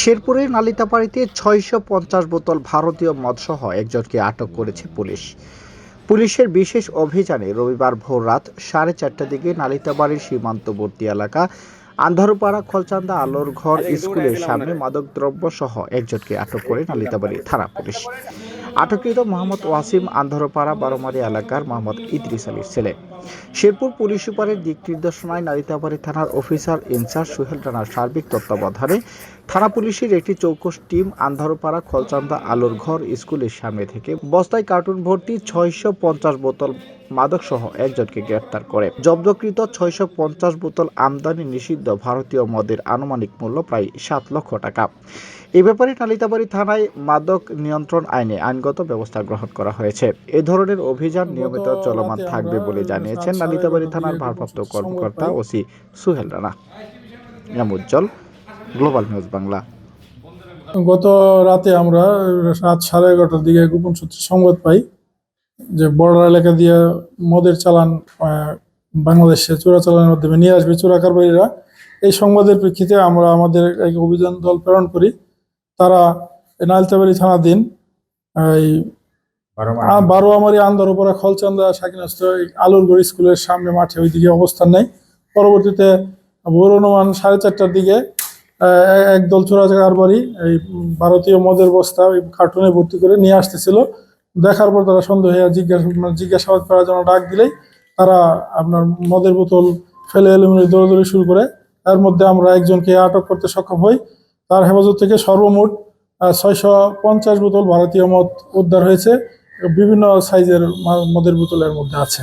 শেরপুরের নালিতাপাড়িতে ছয়শো পঞ্চাশ বোতল ভারতীয় মদসহ একজনকে আটক করেছে পুলিশ। পুলিশের বিশেষ অভিযানে রবিবার ভোর রাত সাড়ে চারটার দিকে নালিতাবাড়ির সীমান্তবর্তী এলাকা আন্ধারপাড়া খলচান্দা আলোর ঘর স্কুলের সামনে মাদকদ্রব্য সহ একজনকে আটক করে নালিতাবাড়ি থানা পুলিশ। আটককৃত মোহাম্মদ ওয়াসিম আন্ধরপাড়া বারোমারি এলাকার মোহাম্মদ ইদ্রিস আলীর ছেলে। শেরপুর পুলিশ সুপারের দিক নির্দেশনায় নারিতাবাড়ি থানার অফিসার ইনচার্জ সুহেল রানার সার্বিক তত্ত্বাবধানে থানা পুলিশের একটি চৌকস টিম আন্ধারপাড়া, খলচান্দা, আলোর ঘর, স্কুলের সামনে থেকে বস্তায় কার্টুন ভর্তি ছয়শো পঞ্চাশ বোতল মাদক সহ একজনকে গ্রেপ্তার করে। জব্দকৃত ছয়শো পঞ্চাশ বোতল আমদানি নিষিদ্ধ ভারতীয় মদের আনুমানিক মূল্য প্রায় সাত লক্ষ টাকা। এ ব্যাপারে নালিতাবাড়ি থানায় মাদক নিয়ন্ত্রণ আইনে আইনগত ব্যবস্থা গ্রহণ করা হয়েছে। এ ধরনের অভিযান নিয়মিত চলমান থাকবে বলে জানিয়েছেন নালিতাবাড়ি থানার ভারপ্রাপ্ত কর্মকর্তা OC Suhel Rana. Ujjwal global news Bangla. গত রাতে আমরা রাত সাড়ে এগারোটার দিকে গোপন সূত্রে সংবাদ পাই যে বর্ডার এলাকা দিয়ে মদের চালান বাংলাদেশে চোরাচালানের মাধ্যমে নিয়ে আসবে চোরা কারবারীরা এই সংবাদের প্রেক্ষিতে আমরা আমাদের এক অভিযান দল প্রেরণ করি। তারা নালতাবাড়ি থানাধীন এই আ- বারো আমারি আন্দারোপাড়া খলচান্দা সাকিনাস্ত আলুরগড় স্কুলের সামনে মাঠে ওইদিকে অবস্থান নেয়। পরবর্তীতে ভোর অনুমান সাড়ে চারটার দিকে একদল চোরাচারবাড়ি এই ভারতীয় মদের বস্তা ওই কার্টুনে ভর্তি করে নিয়ে আসতেছিল। দেখার পর তারা সন্দেহ হয়ে জিজ্ঞাসা মানে জিজ্ঞাসাবাদ করার জন্য ডাক দিলেই তারা আপনার মদের বোতল ফেলে এলুমিনি দৌড়াদৌড়ি শুরু করে। এর মধ্যে আমরা একজনকে আটক করতে সক্ষম হই। তার হেফাজত থেকে সর্বমোট ছয়শো পঞ্চাশ বোতল ভারতীয় মদ উদ্ধার হয়েছে। বিভিন্ন সাইজের মদের বোতলের মধ্যে আছে।